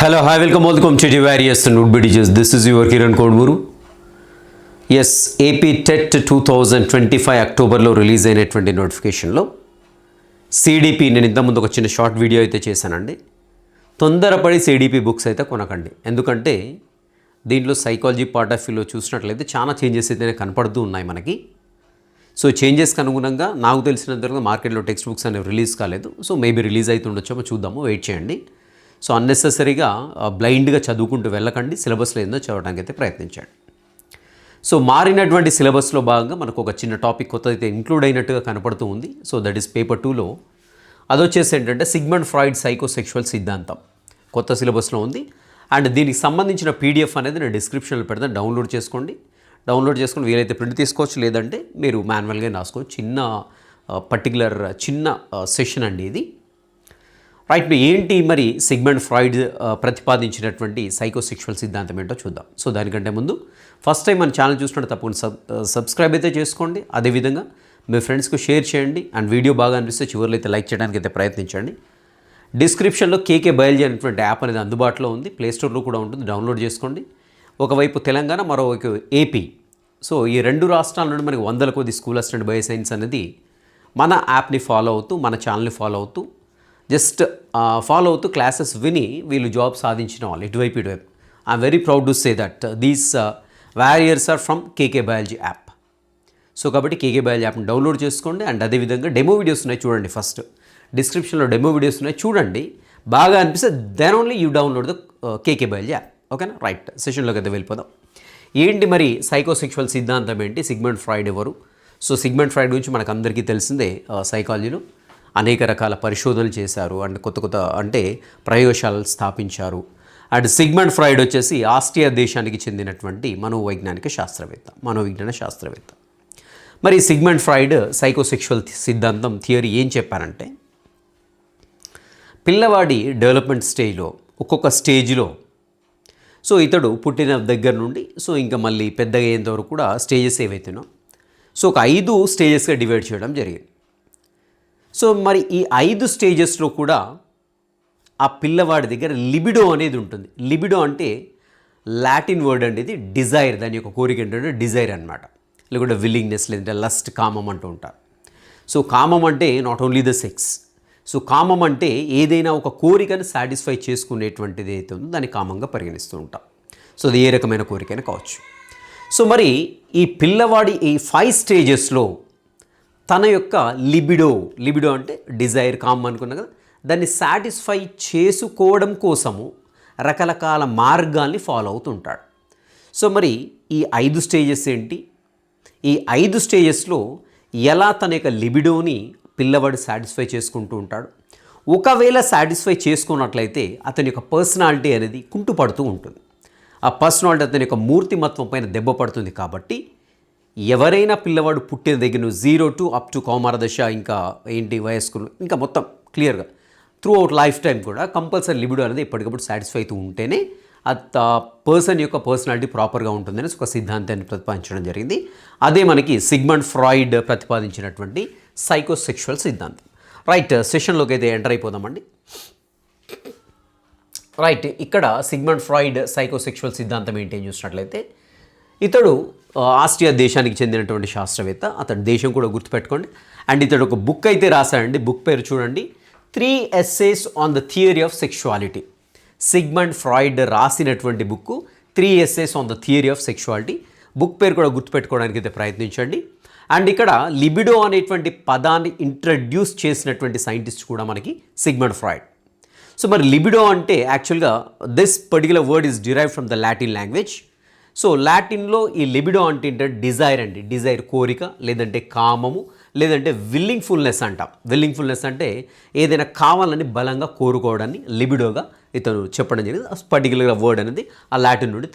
Hello hi welcome welcome to the various Nude BDJs. This is Kiran Kiran Kodmuru. Yes AP TET two thousand twenty five అక్టోబర్లో release అయినటువంటి నోటిఫికేషన్లో CDP నేను ఇంతకుముందు ఒక చిన్న short video అయితే చేశానండి. తొందరపడి సిడిపి బుక్స్ అయితే కొనకండి. ఎందుకంటే దీంట్లో సైకాలజీ పార్ట్ ఆఫ్ వ్యూలో చూసినట్లయితే చాలా చేంజెస్ అయితే కనపడుతూ ఉన్నాయి మనకి. సో చేంజెస్కి అనుగుణంగా నాకు తెలిసినంతవరకు మార్కెట్లో టెక్స్ట్ బుక్స్ అనేవి రిలీజ్ కాలేదు. సో మేబీ రిలీజ్ అవుతుండొచ్చేమో చూద్దాము వెయిట్ చేయండి. సో అన్నెసెసరీగా బ్లైండ్గా చదువుకుంటూ వెళ్ళకండి. సిలబస్లో ఏందో చదవడానికి అయితే ప్రయత్నించండి. సో మారినటువంటి సిలబస్లో భాగంగా మనకు ఒక చిన్న టాపిక్ కొత్త అయితే ఇంక్లూడ్ అయినట్టుగా కనపడుతూ ఉంది. సో దట్ ఈస్ పేపర్ టూలో అదొచ్చేసి ఏంటంటే సిగ్మండ్ ఫ్రాయిడ్ సైకోసెక్షువల్ సిద్ధాంతం కొత్త సిలబస్లో ఉంది. అండ్ దీనికి సంబంధించిన పీడిఎఫ్ అనేది నేను డిస్క్రిప్షన్లో పెడతాను. డౌన్లోడ్ చేసుకోండి. డౌన్లోడ్ చేసుకుని వీలైతే ప్రింట్ తీసుకోవచ్చు. లేదంటే మీరు మాన్యువల్గా రాసుకోవచ్చు. చిన్న పర్టికులర్ చిన్న సెషన్ అండి ఇది. రైట్ ఏంటి మరి సిగ్మెంట్ ఫ్రాయిడ్ ప్రతిపాదించినటువంటి సైకోసెక్షువల్ సిద్ధాంతం ఏంటో చూద్దాం. సో దానికంటే ముందు ఫస్ట్ టైం మన ఛానల్ చూసినట్టు తప్పకుండా సబ్ సబ్స్క్రైబ్ అయితే చేసుకోండి. అదేవిధంగా మీ ఫ్రెండ్స్కి షేర్ చేయండి. అండ్ వీడియో బాగా అనిపిస్తే చివరిలో అయితే లైక్ చేయడానికి అయితే ప్రయత్నించండి. డిస్క్రిప్షన్లో కేకే బయల్జీ అనేటువంటి యాప్ అనేది అందుబాటులో ఉంది. ప్లేస్టోర్లో కూడా ఉంటుంది. డౌన్లోడ్ చేసుకోండి. ఒకవైపు తెలంగాణ మరోవైపు ఏపీ సో ఈ రెండు రాష్ట్రాల నుండి మనకి వందల కొద్ది స్కూల్ అసిస్టెంట్ బయో సైన్స్ అనేది మన యాప్ని ఫాలో అవుతూ మన ఛానల్ని ఫాలో అవుతూ జస్ట్ ఫాలో అవుతూ క్లాసెస్ విని వీళ్ళు జాబ్ సాధించిన వాళ్ళు ఇటువైపు ఇటువైపు. I'm very proud to say that these warriors are from KK biology app so కాబట్టి కేకే బయాలజీ యాప్ని డౌన్లోడ్ చేసుకోండి అండ్ అదేవిధంగా డెమో వీడియోస్ ఉన్నాయి చూడండి ఫస్ట్ డిస్క్రిప్షన్లో డెమో వీడియోస్ ఉన్నాయి చూడండి. బాగా అనిపిస్తే then only you download the KK biology app ఓకేనా రైట్ సెషన్లోకి అయితే వెళ్ళిపోదాం. ఏంటి మరి సైకోసెక్షువల్ సిద్ధాంతం ఏంటి? సిగ్మెంట్ ఫ్రాయిడ్ ఎవరు? సో సిగ్మెంట్ ఫ్రాయిడ్ గురించి మనకు అందరికీ తెలిసిందే uh, సైకాలజీలో అనేక రకాల పరిశోధనలు చేశారు అండ్ కొత్త కొత్త అంటే ప్రయోగశాలలు స్థాపించారు. అండ్ సిగ్మెంట్ ఫ్రాయిడ్ వచ్చేసి ఆస్ట్రియా దేశానికి చెందినటువంటి మనోవైజ్ఞానిక శాస్త్రవేత్త మనోవిజ్ఞాన శాస్త్రవేత్త. మరి సిగ్మెంట్ ఫ్రాయిడ్ సైకోసెక్షువల్ సిద్ధాంతం థియరీ ఏం చెప్పారంటే పిల్లవాడి డెవలప్మెంట్ స్టేజ్లో ఒక్కొక్క స్టేజ్లో సో ఇతడు పుట్టిన దగ్గర నుండి సో ఇంకా మళ్ళీ పెద్దగా అయ్యేంతవరకు కూడా స్టేజెస్ ఏవైతేనో సో ఒక ఐదు స్టేజెస్గా డివైడ్ చేయడం జరిగింది. సో మరి ఈ ఐదు స్టేజెస్లో కూడా ఆ పిల్లవాడి దగ్గర లిబిడో అనేది ఉంటుంది. లిబిడో అంటే లాటిన్ వర్డ్ అండి ఇది డిజైర్ దాని యొక్క కోరిక ఏంటంటే డిజైర్ అనమాట లేకుంటే విల్లింగ్నెస్ లేదంటే లస్ట్ కామం అంటూ ఉంటారు. సో కామం అంటే not only the sex so కామం అంటే ఏదైనా ఒక కోరికను సాటిస్ఫై చేసుకునేటువంటిది అయితే ఉందో దాన్ని కామంగా పరిగణిస్తూ ఉంటాం. సో అది ఏ రకమైన కోరికైనా కావచ్చు. సో మరి ఈ పిల్లవాడి ఈ ఫైవ్ స్టేజెస్లో తన యొక్క లిబిడో లిబిడో అంటే డిజైర్ కామ్ అనుకున్నా కదా దాన్ని సాటిస్ఫై చేసుకోవడం కోసము రకరకాల మార్గాల్ని ఫాలో అవుతుంటాడు. సో మరి ఈ ఐదు స్టేజెస్ ఏంటి? ఈ ఐదు స్టేజెస్లో ఎలా తన యొక్క లిబిడోని పిల్లవాడు సాటిస్ఫై చేసుకుంటూ ఉంటాడు? ఒకవేళ సాటిస్ఫై చేసుకున్నట్లయితే అతని యొక్క పర్సనాలిటీ అనేది కుంటుపడుతూ ఉంటుంది. ఆ పర్సనాలిటీ అతని యొక్క మూర్తిమత్వం పైన దెబ్బ పడుతుంది కాబట్టి ఎవరైనా పిల్లవాడు పుట్టిన దగ్గర నుంచి జీరో టు అప్ టు కౌమార దశ ఇంకా ఏంటి వయస్కులు ఇంకా మొత్తం క్లియర్గా త్రూ అవుట్ లైఫ్ టైం కూడా కంపల్సరీ లిబిడో అనేది ఎప్పటికప్పుడు సాటిస్ఫై అవుతూ ఉంటేనే ఆ పర్సన్ యొక్క పర్సనాలిటీ ప్రాపర్గా ఉంటుందని ఒక సిద్ధాంతాన్ని ప్రతిపాదించడం జరిగింది. అదే మనకి సిగ్మండ్ ఫ్రాయిడ్ ప్రతిపాదించినటువంటి సైకోసెక్షువల్ సిద్ధాంతం. రైట్ సెషన్లోకి అయితే ఎంటర్ అయిపోదామండి. రైట్ ఇక్కడ సిగ్మండ్ ఫ్రాయిడ్ సైకోసెక్షువల్ సిద్ధాంతం ఏంటి అని చూసినట్లయితే ఇతడు ఆస్ట్రియా దేశానికి చెందినటువంటి శాస్త్రవేత్త. అతడి దేశం కూడా గుర్తుపెట్టుకోండి. అండ్ ఇతడు ఒక బుక్ అయితే రాశాడండి. బుక్ పేరు చూడండి. Three essays on the theory of sexuality Sigmund Freud రాసినటువంటి book three essays on the theory of sexuality book పేరు కూడా గుర్తుపెట్టుకోవడానికి అయితే ప్రయత్నించండి. అండ్ ఇక్కడ లిబిడో అనేటువంటి పదాన్ని ఇంట్రడ్యూస్ చేసినటువంటి సైంటిస్ట్ కూడా మనకి సిగ్మండ్ ఫ్రాయిడ్. సో మరి లిబిడో అంటే యాక్చువల్గా this particular word is derive from the Latin language so లాటిన్లో ఈ లిబిడో అంటే ఏంటంటే డిజైర్ అండి. డిజైర్ కోరిక లేదంటే కామము లేదంటే విల్లింగ్ ఫుల్నెస్ అంటాం. విల్లింగ్ ఫుల్నెస్ అంటే ఏదైనా కావాలని బలంగా కోరుకోవడాన్ని లిబిడోగా ఇతను చెప్పడం జరిగింది. పర్టికులర్ వర్డ్ అనేది ఆ లాటిన్ నుండి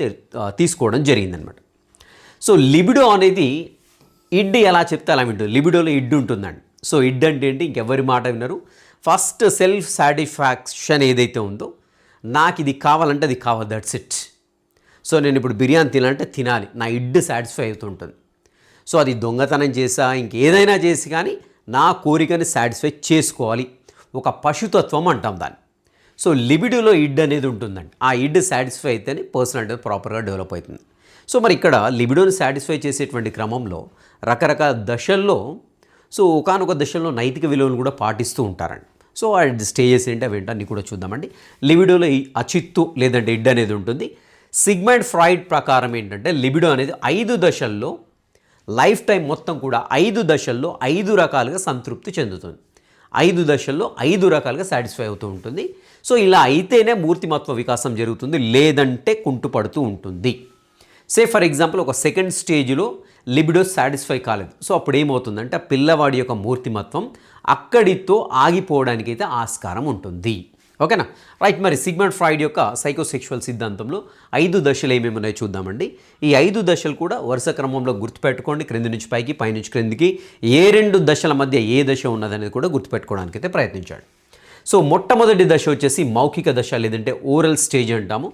తీసుకోవడం జరిగిందనమాట. సో లిబిడో అనేది ఇడ్ ఎలా చెప్తే అలా వింటుంది. లిబిడోలో ఇడ్ ఉంటుందండి. సో ఇడ్ అంటే ఏంటి? ఇంకెవరి మాట విన్నారు ఫస్ట్ సెల్ఫ్ సాటిస్ఫాక్షన్ ఏదైతే ఉందో నాకు ఇది కావాలంటే అది కావాలి. దట్స్ ఇట్ సో నేను ఇప్పుడు బిర్యానీ తినాలంటే తినాలి. నా ఇడ్డు సాటిస్ఫై అవుతుంటుంది. సో అది దొంగతనం చేసా ఇంకేదైనా చేసి కానీ నా కోరికని సాటిస్ఫై చేసుకోవాలి. ఒక పశుతత్వం అంటాం దాన్ని. సో లిబిడోలో ఇడ్ అనేది ఉంటుందండి. ఆ ఇడ్ సాటిస్ఫై అయితేనే పర్సనాలిటీ ప్రాపర్గా డెవలప్ అవుతుంది. సో మరి ఇక్కడ లిబిడోని సాటిస్ఫై చేసేటువంటి క్రమంలో రకరకాల దశల్లో సో ఒకనొక దశల్లో నైతిక విలువలు కూడా పాటిస్తూ ఉంటారండి. సో ఆ స్టేజెస్ ఏంటి అవి ఏంటో అన్నీ కూడా చూద్దామండి. లిబిడోలో అచిత్తు లేదంటే ఇడ్ అనేది ఉంటుంది. సిగ్మెంట్ ఫ్రాయిడ్ ప్రకారం ఏంటంటే లిబిడో అనేది ఐదు దశల్లో లైఫ్ టైం మొత్తం కూడా ఐదు దశల్లో ఐదు రకాలుగా సంతృప్తి చెందుతుంది. ఐదు దశల్లో ఐదు రకాలుగా సాటిస్ఫై అవుతూ ఉంటుంది. సో ఇలా అయితేనే మూర్తిమత్వ వికాసం జరుగుతుంది లేదంటే కుంటుపడుతూ ఉంటుంది. సే ఫర్ ఎగ్జాంపుల్ ఒక సెకండ్ స్టేజ్లో లిబిడో సాటిస్ఫై కాలేదు. సో అప్పుడు ఏమవుతుందంటే పిల్లవాడి యొక్క మూర్తిమత్వం అక్కడితో ఆగిపోవడానికి అయితే ఆస్కారం ఉంటుంది. ఓకేనా? రైట్ మరి సిగ్మెంట్ ఫ్రాయిడ్ యొక్క సైకోసెక్షువల్ సిద్ధాంతంలో ఐదు దశలు ఏమేమి ఉన్నాయో చూద్దామండి. ఈ ఐదు దశలు కూడా వరుస క్రమంలో గుర్తుపెట్టుకోండి క్రింది నుంచి పైకి పైనుంచి క్రిందికి. ఏ రెండు దశల మధ్య ఏ దశ ఉన్నదనేది కూడా గుర్తుపెట్టుకోవడానికి అయితే ప్రయత్నించాడు. సో మొట్టమొదటి దశ వచ్చేసి మౌఖిక దశ లేదంటే ఓరల్ స్టేజ్ అంటాము.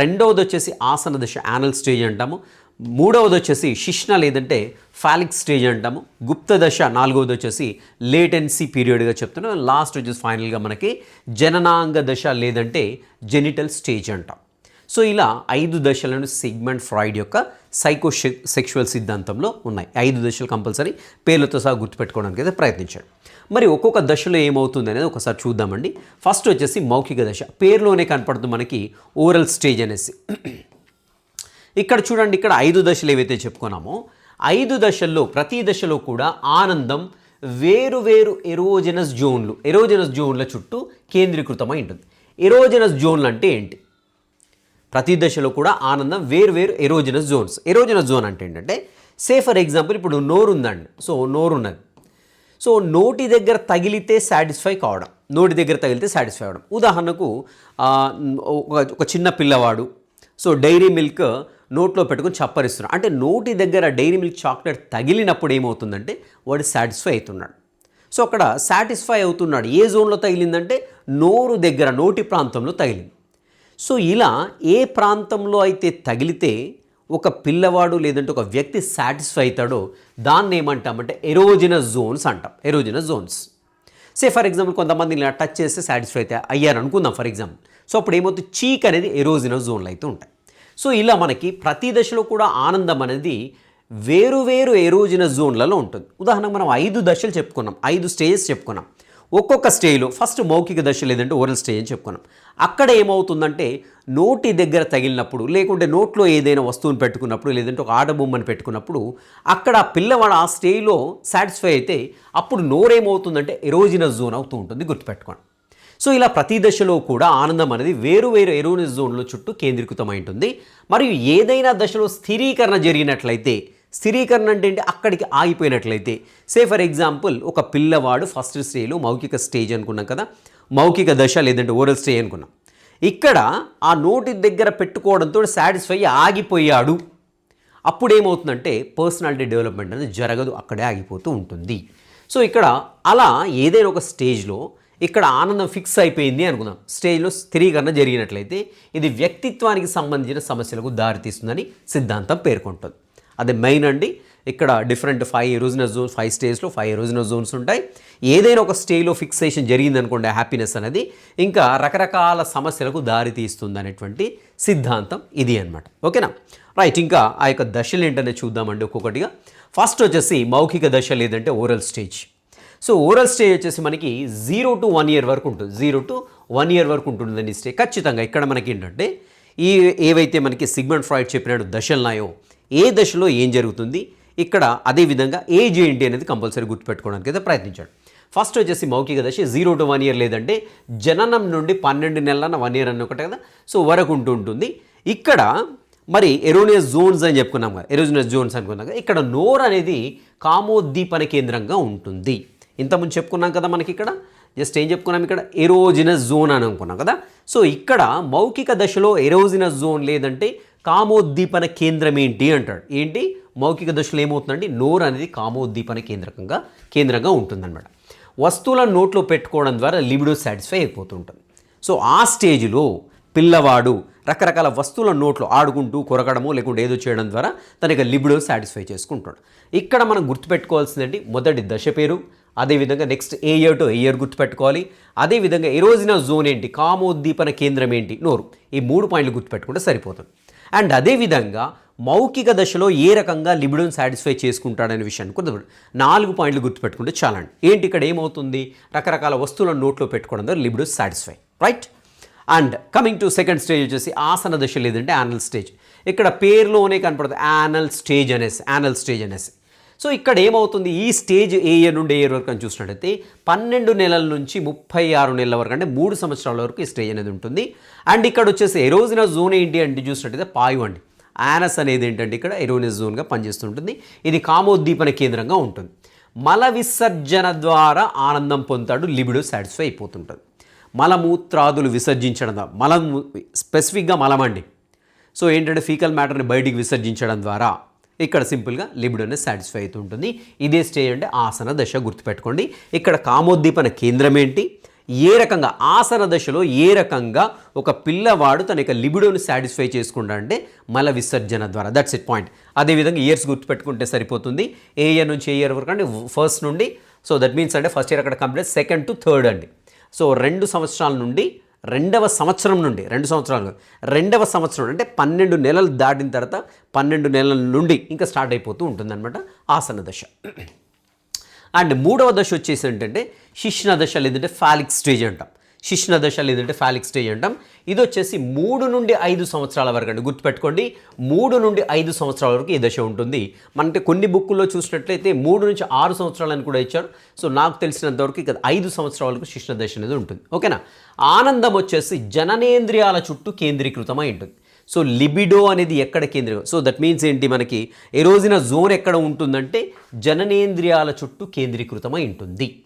రెండవది వచ్చేసి ఆసన దశ యానల్ స్టేజ్ అంటాము. మూడవది వచ్చేసి శిష్ణ లేదంటే ఫాలిక్ స్టేజ్ అంటాము. గుప్త దశ నాలుగవది వచ్చేసి లేటెన్సీ పీరియడ్గా చెప్తున్నాం. లాస్ట్ వచ్చేసి ఫైనల్గా మనకి జననాంగ దశ లేదంటే జెనిటల్ స్టేజ్ అంటాం. సో ఇలా ఐదు దశలను సిగ్మెంట్ ఫ్రాయిడ్ యొక్క సైకో సెక్షువల్ సిద్ధాంతంలో ఉన్నాయి. ఐదు దశలు కంపల్సరీ పేర్లతో సహా గుర్తుపెట్టుకోవడానికి అయితే ప్రయత్నించాడు. మరి ఒక్కొక్క దశలో ఏమవుతుంది అనేది ఒకసారి చూద్దామండి. ఫస్ట్ వచ్చేసి మౌఖిక దశ. పేరులోనే కనపడుతుంది మనకి ఓరల్ స్టేజ్ అనేసి. ఇక్కడ చూడండి ఇక్కడ ఐదు దశలు ఏవైతే చెప్పుకున్నామో ఐదు దశల్లో ప్రతి దశలో కూడా ఆనందం వేరు వేరు ఎరోజనస్ జోన్లు ఎరోజనస్ జోన్ల చుట్టూ కేంద్రీకృతమై ఉంటుంది. ఎరోజనస్ జోన్లు అంటే ఏంటి? ప్రతి దశలో కూడా ఆనందం వేరు వేరు ఎరోజనస్ జోన్స్. ఎరోజనస్ జోన్ అంటే ఏంటంటే సే ఫర్ ఎగ్జాంపుల్ ఇప్పుడు నోరు ఉందండి సో నోరు ఉన్నది సో నోటి దగ్గర తగిలితే సాటిస్ఫై కావడం నోటి దగ్గర తగిలితే సాటిస్ఫై అవ్వడం. ఉదాహరణకు ఒక చిన్న పిల్లవాడు సో డైరీ మిల్క్ నోట్లో పెట్టుకొని చప్పరిస్తున్నాడు అంటే నోటి దగ్గర డైరీ మిల్క్ చాక్లెట్ తగిలినప్పుడు ఏమవుతుందంటే వాడు సాటిస్ఫై అవుతున్నాడు. సో అక్కడ సాటిస్ఫై అవుతున్నాడు. ఏ జోన్లో తగిలిందంటే నోరు దగ్గర నోటి ప్రాంతంలో తగిలింది. సో ఇలా ఏ ప్రాంతంలో అయితే తగిలితే ఒక పిల్లవాడు లేదంటే ఒక వ్యక్తి సాటిస్ఫై అవుతాడో దాన్ని ఏమంటామంటే ఎరోజినస్ జోన్స్ అంటాం. Erogenous zones. Say for example కొంతమంది ఇలా టచ్ చేస్తే సాటిస్ఫై అయితే అయ్యారు అనుకుందాం ఫర్ ఎగ్జాంపుల్. సో అప్పుడు ఏమవుతుంది? చీక్ అనేది ఎరోజినస్ జోన్లు అయితే ఉంటాయి. సో ఇలా మనకి ప్రతి దశలో కూడా ఆనందం అనేది వేరు వేరు ఎరోజినస్ జోన్లలో ఉంటుంది. ఉదాహరణకు మనం ఐదు దశలు చెప్పుకున్నాం. ఐదు స్టేజెస్ చెప్పుకున్నాం. ఒక్కొక్క స్టేజ్లో ఫస్ట్ మౌఖిక దశ లేదంటే ఓరల్ స్టేజ్ అని చెప్పుకున్నాం. అక్కడ ఏమవుతుందంటే నోటి దగ్గర తగిలినప్పుడు లేకుంటే నోట్లో ఏదైనా వస్తువుని పెట్టుకున్నప్పుడు లేదంటే ఒక ఆట పెట్టుకున్నప్పుడు అక్కడ ఆ పిల్లవాడు ఆ స్టేజ్లో సాటిస్ఫై అయితే అప్పుడు నోరేమవుతుందంటే ఎరోజినస్ జోన్ అవుతూ ఉంటుంది గుర్తుపెట్టుకోండి. సో ఇలా ప్రతి దశలో కూడా ఆనందం అనేది వేరు వేరు ఎరోనిస్ జోన్ల చుట్టూ కేంద్రీకృతమై ఉంటుంది మరియు ఏదైనా దశలో స్థిరీకరణ జరిగినట్లయితే స్థిరీకరణ అంటే ఏంటి? అక్కడికి ఆగిపోయినట్లయితే. సే ఫర్ ఎగ్జాంపుల్ ఒక పిల్లవాడు ఫస్ట్ స్టేజ్లో మౌఖిక స్టేజ్ అనుకున్నాం కదా? మౌఖిక దశ లేదంటే ఓరల్ స్టేజ్ అనుకున్నాం. ఇక్కడ ఆ నోటి దగ్గర పెట్టుకోవడంతో సాటిస్ఫై ఆగిపోయాడు. అప్పుడు ఏమవుతుందంటే పర్సనాలిటీ డెవలప్మెంట్ అనేది జరగదు అక్కడే ఆగిపోతూ ఉంటుంది. సో ఇక్కడ అలా ఏదైనా ఒక స్టేజ్లో ఇక్కడ ఆనందం ఫిక్స్ అయిపోయింది అనుకుందాం. స్టేజ్లో స్థిరీకరణ జరిగినట్లయితే ఇది వ్యక్తిత్వానికి సంబంధించిన సమస్యలకు దారితీస్తుందని సిద్ధాంతం పేర్కొంటుంది. అది మెయిన్ అండి ఇక్కడ different five erogenous zones five స్టేజ్లో ఫైవ్ ఎరోజినస్ జోన్స్ ఉంటాయి. ఏదైనా ఒక స్టేజ్లో ఫిక్సేషన్ జరిగింది అనుకోండి హ్యాపీనెస్ అనేది ఇంకా రకరకాల సమస్యలకు దారితీస్తుంది అనేటువంటి సిద్ధాంతం ఇది అన్నమాట. ఓకేనా? రైట్ ఇంకా ఆ యొక్క దశలు ఏంటనే చూద్దామండి ఒక్కొక్కటిగా. ఫస్ట్ వచ్చేసి మౌఖిక దశ లేదంటే oral stage so oral stage వచ్చేసి మనకి జీరో టు వన్ ఇయర్ వరకు ఉంటుంది. జీరో టు వన్ ఇయర్ వరకు ఉంటుందండి స్టే. ఖచ్చితంగా ఇక్కడ మనకి ఏంటంటే ఈ ఏవైతే మనకి సిగ్మెంట్ ఫ్రాయిడ్ చెప్పినట్టు దశలున్నాయో ఏ దశలో ఏం జరుగుతుంది? ఇక్కడ అదేవిధంగా ఏజ్ ఏంటి అనేది కంపల్సరీ గుర్తుపెట్టుకోవడానికి అయితే ప్రయత్నించాడు. ఫస్ట్ వచ్చేసి మౌఖిక దశ జీరో టు వన్ ఇయర్ లేదంటే జననం నుండి పన్నెండు నెలల వన్ ఇయర్ అని ఒకటే కదా? సో వరకు ఉంటూ ఉంటుంది. ఇక్కడ మరి ఎరోనియస్ జోన్స్ అని చెప్పుకున్నాం కదా ఎరోజినస్ జోన్స్ అనుకున్నాం కదా ఇక్కడ నోర్ అనేది కామోద్దీపన కేంద్రంగా ఉంటుంది. ఇంతకుముందు చెప్పుకున్నాం కదా మనకి ఇక్కడ జస్ట్ ఏం చెప్పుకున్నాం ఇక్కడ? ఎరోజినస్ జోన్ అని అనుకున్నాం కదా? సో ఇక్కడ మౌఖిక దశలో ఎరోజినస్ జోన్ లేదంటే కామోద్దీపన కేంద్రం ఏంటి అంటాడు. ఏంటి? మౌఖిక దశలో ఏమవుతుందండి? నోరు అనేది కామోద్దీపన కేంద్రకంగా కేంద్రంగా ఉంటుందన్నమాట. వస్తువులను నోట్లో పెట్టుకోవడం ద్వారా లిబిడో సాటిస్ఫై అయిపోతుంటుంది. సో ఆ స్టేజ్లో పిల్లవాడు రకరకాల వస్తువుల నోట్లో ఆడుకుంటూ కొరగడము లేకుంటే ఏదో చేయడం ద్వారా తన యొక్క లిబిడో సాటిస్ఫై చేసుకుంటాడు. ఇక్కడ మనం గుర్తుపెట్టుకోవాల్సిందండి మొదటి దశ పేరు అదేవిధంగా next a year to a year గుర్తుపెట్టుకోవాలి. అదేవిధంగా రోజున జోన్ ఏంటి? కామోద్దీపన కేంద్రం ఏంటి? నోరు. ఈ మూడు పాయింట్లు గుర్తుపెట్టుకుంటే సరిపోతుంది. అండ్ అదేవిధంగా మౌఖిక దశలో ఏ రకంగా లిబిడోన్ సాటిస్ఫై చేసుకుంటాడనే విషయాన్ని కూడా నాలుగు పాయింట్లు గుర్తుపెట్టుకుంటే చాలండి. ఏంటి ఇక్కడ ఏమవుతుంది? రకరకాల వస్తువులను నోట్లో పెట్టుకోవడం ద్వారా libido satisfy right and coming to second stage వచ్చేసి ఆసన దశ లేదంటే యానల్ స్టేజ్ ఇక్కడ పేరులోనే కనపడుతుంది యానల్ స్టేజ్ అనేసి యానల్ స్టేజ్ అనేసి. సో ఇక్కడ ఏమవుతుంది? ఈ స్టేజ్ ఏ ఇయర్ నుండి ఏ ఇయర్ వరకు అని చూసినట్టయితే పన్నెండు నెలల నుంచి ముప్పై ఆరు నెలల వరకు అంటే మూడు సంవత్సరాల వరకు ఈ స్టేజ్ అనేది ఉంటుంది. అండ్ ఇక్కడ వచ్చేసి ఎరోజిన జోన్ ఏంటి అంటే చూసినట్టయితే పాయు అండి. యానస్ అనేది ఏంటంటే ఇక్కడ ఎరోనియస్ జోన్గా పనిచేస్తుంటుంది. ఇది కామోద్దీపన కేంద్రంగా ఉంటుంది. మల విసర్జన ద్వారా ఆనందం పొందుతాడు లిబిడో సాటిస్ఫై అయిపోతుంటుంది. మలమూత్రాదులు విసర్జించడం మలం స్పెసిఫిక్గా మలం అండి. సో ఏంటంటే ఫీకల్ మ్యాటర్ని బయటికి విసర్జించడం ద్వారా ఇక్కడ సింపుల్గా లిబిడ్ అనేది సాటిస్ఫై అవుతుంటుంది. ఇదే స్టేజ్ అంటే ఆసన దశ గుర్తుపెట్టుకోండి. ఇక్కడ కామోద్దీపన కేంద్రం ఏంటి? ఏ రకంగా ఆసన దశలో ఏ రకంగా ఒక పిల్లవాడు తన యొక్క లిబిడోని సాటిస్ఫై చేసుకుంటా అంటే మల విసర్జన ద్వారా. దట్స్ ఇట్ పాయింట్ అదేవిధంగా ఇయర్స్ గుర్తుపెట్టుకుంటే సరిపోతుంది. ఏ ఇయర్ నుంచి ఏ ఇయర్ వరకు అంటే ఫస్ట్ నుండి సో దట్ మీన్స్ అంటే ఫస్ట్ ఇయర్ అక్కడ కంప్లీట్ సెకండ్ టు థర్డ్ అండి. సో రెండు సంవత్సరాల నుండి రెండవ సంవత్సరం నుండి రెండు సంవత్సరాలు రెండవ సంవత్సరం అంటే పన్నెండు నెలలు దాటిన తర్వాత పన్నెండు నెలల నుండి ఇంకా స్టార్ట్ అయిపోతూ ఉంటుందన్నమాట ఆసన దశ. అండ్ మూడవ దశ వచ్చేసి ఏంటంటే శిష్ణ దశ లేదంటే ఫాలిక్ స్టేజ్ అంటాం. శిష్ణ దశ లేదంటే ఫాలిక్ స్టేజ్ అంటాం. ఇది వచ్చేసి మూడు నుండి ఐదు సంవత్సరాల వరకు అండి. గుర్తుపెట్టుకోండి మూడు నుండి ఐదు సంవత్సరాల వరకు ఈ దశ ఉంటుంది. మనకి కొన్ని బుక్కుల్లో చూసినట్లయితే మూడు నుంచి ఆరు సంవత్సరాలని కూడా ఇచ్చారు. సో నాకు తెలిసినంత వరకు ఇక ఐదు సంవత్సరాల వరకు శిష్ణ దశ అనేది ఉంటుంది. ఓకేనా? ఆనందం వచ్చేసి జననేంద్రియాల చుట్టూ కేంద్రీకృతమై ఉంటుంది. సో లిబిడో అనేది ఎక్కడ కేంద్రీకృతం సో దట్ మీన్స్ ఏంటి మనకి? ఏ రోజున జోన్ ఎక్కడ ఉంటుందంటే జననేంద్రియాల చుట్టూ కేంద్రీకృతమై ఉంటుంది.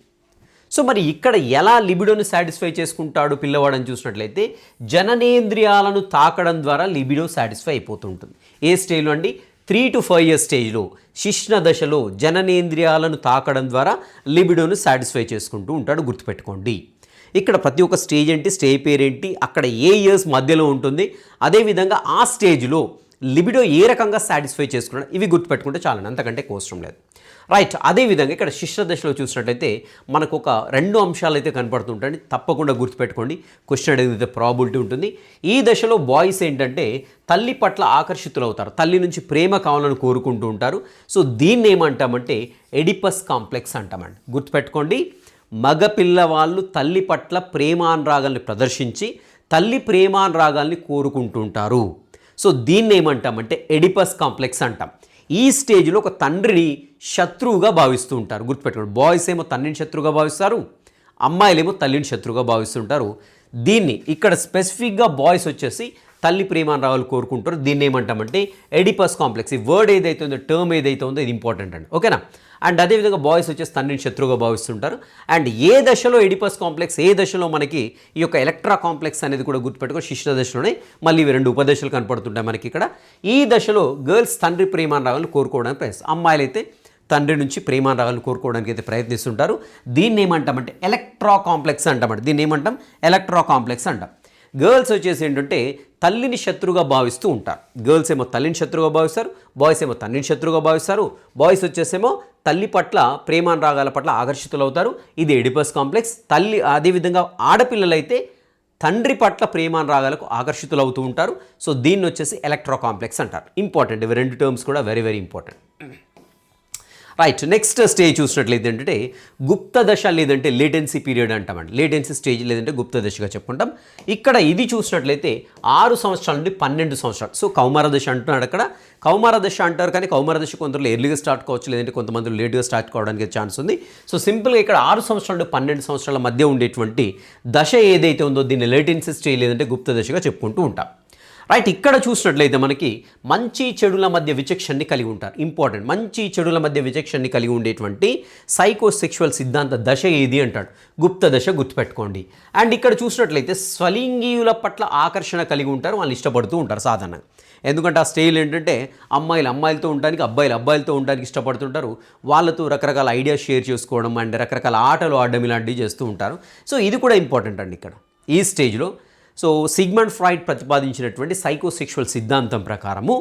సో మరి ఇక్కడ ఎలా లిబిడోని సాటిస్ఫై చేసుకుంటాడు పిల్లవాడని చూసినట్లయితే జననేంద్రియాలను తాకడం ద్వారా లిబిడో సాటిస్ఫై అయిపోతుంటుంది. ఏ స్టేజ్లో అండి? త్రీ టు ఫైవ్ ఇయర్స్ స్టేజ్లో శిష్ణ దశలో జననేంద్రియాలను తాకడం ద్వారా లిబిడోను సాటిస్ఫై చేసుకుంటూ ఉంటాడు గుర్తుపెట్టుకోండి. ఇక్కడ ప్రతి ఒక్క స్టేజ్ ఏంటి? స్టేజ్ పేరేంటి అక్కడ ఏ ఇయర్స్ మధ్యలో ఉంటుంది? అదేవిధంగా ఆ స్టేజ్లో లిబిడో ఏ రకంగా సాటిస్ఫై చేసుకున్నాడు? ఇవి గుర్తుపెట్టుకుంటే చాలండి అంతకంటే కోసరం లేదు. రైట్ అదేవిధంగా ఇక్కడ శిష్య దశలో చూసినట్టయితే మనకు ఒక రెండు అంశాలు అయితే కనపడుతుంటాయి. తప్పకుండా గుర్తుపెట్టుకోండి. క్వశ్చన్ అడిగితే ప్రాబిలిటీ ఉంటుంది. ఈ దశలో బాయ్స్ ఏంటంటే తల్లి పట్ల ఆకర్షితులు అవుతారు తల్లి నుంచి ప్రేమ కావాలని కోరుకుంటూ ఉంటారు. సో దీన్ని ఏమంటామంటే ఎడిపస్ కాంప్లెక్స్ అంటామండి. గుర్తుపెట్టుకోండి. మగ పిల్లవాళ్ళు తల్లి పట్ల ప్రేమానురాగాల్ని ప్రదర్శించి తల్లి ప్రేమానురాగాల్ని కోరుకుంటుంటారు సో దీన్ని ఏమంటామంటే ఎడిపస్ కాంప్లెక్స్ అంటాం. ఈ స్టేజ్లో ఒక తండ్రిని శత్రువుగా భావిస్తూ ఉంటారు. గుర్తుపెట్టుకోండి బాయ్స్ ఏమో తండ్రిని శత్రువుగా భావిస్తారు అమ్మాయిలేమో తల్లిని శత్రువుగా భావిస్తుంటారు దీన్ని ఇక్కడ స్పెసిఫిక్గా బాయ్స్ వచ్చేసి తల్లి ప్రేమాన్ని రావాలి కోరుకుంటారు. దీన్ని ఏమంటామంటే ఎడిపస్ కాంప్లెక్స్. ఈ వర్డ్ ఏదైతే ఉందో టర్మ్ ఏదైతే ఉందో ఇది ఇంపార్టెంట్ అండి. ఓకేనా? అండ్ అదేవిధంగా బాయ్స్ వచ్చేసి తండ్రిని శత్రువుగా భావిస్తుంటారు. అండ్ ఏ దశలో ఎడిపస్ కాంప్లెక్స్ ఏ దశలో మనకి ఈ యొక్క ఎలక్ట్రా కాంప్లెక్స్ అనేది కూడా గుర్తుపెట్టుకో శిష్ణ దశలోనే మళ్ళీ ఇవి రెండు ఉపదశలు కనపడుతుంటాయి మనకి ఇక్కడ. ఈ దశలో గర్ల్స్ తండ్రి ప్రేమాన్ని రావాలని కోరుకోవడానికి ప్రయత్నిస్తారు అమ్మాయిలు అయితే తండ్రి నుంచి ప్రేమాన్ని రావాలని కోరుకోవడానికి అయితే ప్రయత్నిస్తుంటారు. దీన్ని ఏమంటామంటే ఎలక్ట్రా కాంప్లెక్స్ అంటామంట దీన్ని ఏమంటాం ఎలక్ట్రా కాంప్లెక్స్ అంటాం. గర్ల్స్ వచ్చేసి ఏంటంటే తల్లిని శత్రుగా భావిస్తూ ఉంటారు. గర్ల్స్ ఏమో తల్లిని శత్రుగా భావిస్తారు బాయ్స్ ఏమో తండ్రిని శత్రుగా భావిస్తారు బాయ్స్ వచ్చేసేమో తల్లి పట్ల ప్రేమానురాగాల పట్ల ఆకర్షితులవుతారు. ఇది ఎడిపస్ కాంప్లెక్స్. తల్లి అదేవిధంగా ఆడపిల్లలైతే తండ్రి పట్ల ప్రేమానురాగాలకు ఆకర్షితులవుతూ ఉంటారు. సో దీన్ని వచ్చేసి ఎలక్ట్రో కాంప్లెక్స్ అంటారు. ఇంపార్టెంట్. ఇవి రెండు టర్మ్స్ కూడా very very important. Right next stage చూసినట్లయితే ఏంటంటే గుప్త దశ లేదంటే లేటెన్సీ పీరియడ్ అంటామండి లేటెన్సీ స్టేజ్ లేదంటే గుప్త దశగా చెప్పుకుంటాం. ఇక్కడ ఇది చూసినట్లయితే ఆరు సంవత్సరాల నుండి పన్నెండు సంవత్సరాలు. సో కౌమార దశ అంటున్నాడు అక్కడ. కౌమార దశ అంటారు కానీ కౌమార దశ కొందరు ఎర్లీగా స్టార్ట్ కావచ్చు లేదంటే కొంతమంది లేట్గా స్టార్ట్ కావడానికి ఛాన్స్ ఉంది. సో సింపుల్గా ఇక్కడ ఆరు సంవత్సరాల నుండి పన్నెండు సంవత్సరాల మధ్య ఉండేటువంటి దశ ఏదైతే ఉందో దీన్ని లేటెన్సీ స్టేజ్ లేదంటే గుప్త దశగా చెప్పుకుంటూ ఉంటాం. రైట్ ఇక్కడ చూసినట్లయితే మనకి మంచి చెడుల మధ్య విచక్షణని కలిగి ఉంటారు. ఇంపార్టెంట్ మంచి చెడుల మధ్య విచక్షణని కలిగి ఉండేటువంటి సైకోసెక్షువల్ సిద్ధాంత దశ ఏది అంటాడు? గుప్త దశ గుర్తుపెట్టుకోండి. అండ్ ఇక్కడ చూసినట్లయితే స్వలింగీయుల పట్ల ఆకర్షణ కలిగి ఉంటారు. వాళ్ళు ఇష్టపడుతూ ఉంటారు సాధారణంగా. ఎందుకంటే ఆ స్టైల్ ఏంటంటే అమ్మాయిలు అమ్మాయిలతో ఉండడానికి అబ్బాయిలు అబ్బాయిలతో ఉండడానికి ఇష్టపడుతుంటారు. వాళ్ళతో రకరకాల ఐడియాస్ షేర్ చేసుకోవడం అండ్ రకరకాల ఆటలు ఆడడం ఇలాంటివి చేస్తూ ఉంటారు. సో ఇది కూడా ఇంపార్టెంట్ అండి ఇక్కడ. ఈ స్టేజ్లో సో సిగ్మండ్ ఫ్రాయిడ్ ప్రతిపాదించినటువంటి సైకోసెక్షువల్ సిద్ధాంతం ప్రకారము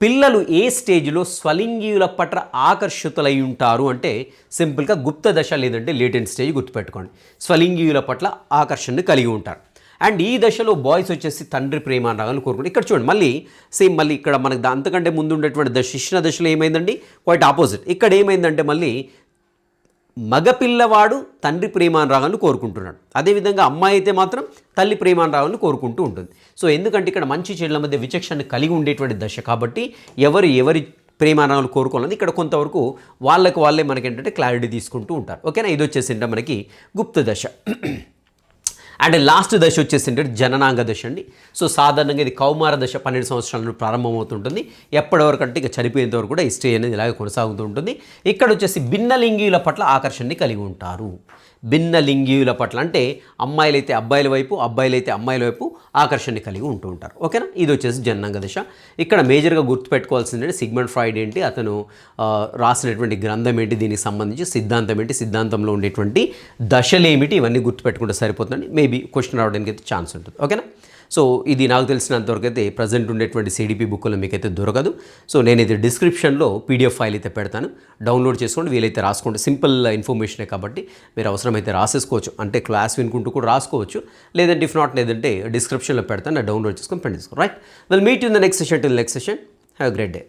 పిల్లలు ఏ స్టేజ్లో స్వలింగీయుల పట్ల ఆకర్షితులై ఉంటారు అంటే సింపుల్గా గుప్త దశ లేదంటే లేటెంట్ స్టేజ్ గుర్తుపెట్టుకోండి. స్వలింగీయుల పట్ల ఆకర్షణను కలిగి ఉంటారు. అండ్ ఈ దశలో బాయ్స్ వచ్చేసి తండ్రి ప్రేమ రాగాలను కోరుకుంటారు. ఇక్కడ చూడండి మళ్ళీ సేమ్ మళ్ళీ ఇక్కడ మనకు అంతకంటే ముందు ఉండేటువంటి దశ శిక్షణ దశలో ఏమైందండి? Quite opposite. ఇక్కడ ఏమైందంటే మళ్ళీ మగపిల్లవాడు తండ్రి ప్రేమానురాగాలను కోరుకుంటున్నాడు. అదేవిధంగా అమ్మాయి అయితే మాత్రం తల్లి ప్రేమానురాగాలను కోరుకుంటూ ఉంటుంది. సో ఎందుకంటే ఇక్కడ మంచి చెడుల మధ్య విచక్షణ కలిగి ఉండేటువంటి దశ కాబట్టి ఎవరు ఎవరి ప్రేమానురాగాలు కోరుకోవాలని ఇక్కడ కొంతవరకు వాళ్ళకు వాళ్ళే మనకి ఏంటంటే క్లారిటీ తీసుకుంటూ ఉంటారు. ఓకేనా? ఇది వచ్చేసి మనకి గుప్త దశ. అండ్ లాస్ట్ దశ వచ్చేసి ఏంటంటే జననాంగ దశ అండి. సో సాధారణంగా ఇది కౌమార దశ పన్నెండు సంవత్సరాల నుండి ప్రారంభమవుతుంటుంది. ఎప్పటి వరకు అంటే ఇక చనిపోయేంత వరకు కూడా హిస్టరీ అనేది ఇలాగే కొనసాగుతూ ఉంటుంది. ఇక్కడ వచ్చేసి భిన్నలింగీయుల పట్ల ఆకర్షణని కలిగి ఉంటారు. భిన్నలింగీయుల పట్ల అంటే అమ్మాయిలైతే అబ్బాయిల వైపు అబ్బాయిలైతే అమ్మాయిల వైపు ఆకర్షణ కలిగి ఉంటూ ఉంటారు. ఓకేనా? ఇది వచ్చేసి జననాంగ దశ. ఇక్కడ మేజర్గా గుర్తుపెట్టుకోవాల్సింది సిగ్మండ్ ఫ్రాయిడ్ ఏంటి అతను రాసినటువంటి గ్రంథం ఏంటి దీనికి సంబంధించి సిద్ధాంతం ఏంటి సిద్ధాంతంలో ఉండేటువంటి దశలు ఏమిటి ఇవన్నీ గుర్తుపెట్టుకుంటే సరిపోతుందండి మేబీ క్వశ్చన్ రావడానికి అయితే ఛాన్స్ ఉంటుంది. ఓకేనా? సో ఇది నాకు తెలిసినంతవరకు అయితే ప్రజెంట్ ఉండేటువంటి సిడిపి బుక్లో మీకైతే దొరకదు. సో నేనైతే డిస్క్రిప్షన్లో పీడిఎఫ్ ఫైల్ అయితే పెడతాను. డౌన్లోడ్ చేసుకోండి వీలైతే రాసుకోండి. సింపుల్ ఇన్ఫర్మేషనే కాబట్టి మీరు అవసరం అవసరమైతే రాసేసుకోవచ్చు. అంటే క్లాస్ వినుకుంటూ కూడా రాసుకోవచ్చు. లేదంటే ఇఫ్ నాట్ లేదంటే డిస్క్రిప్షన్లో పెడతాను డౌన్లోడ్ చేసుకొని pend right will meet in the next session till next session have great day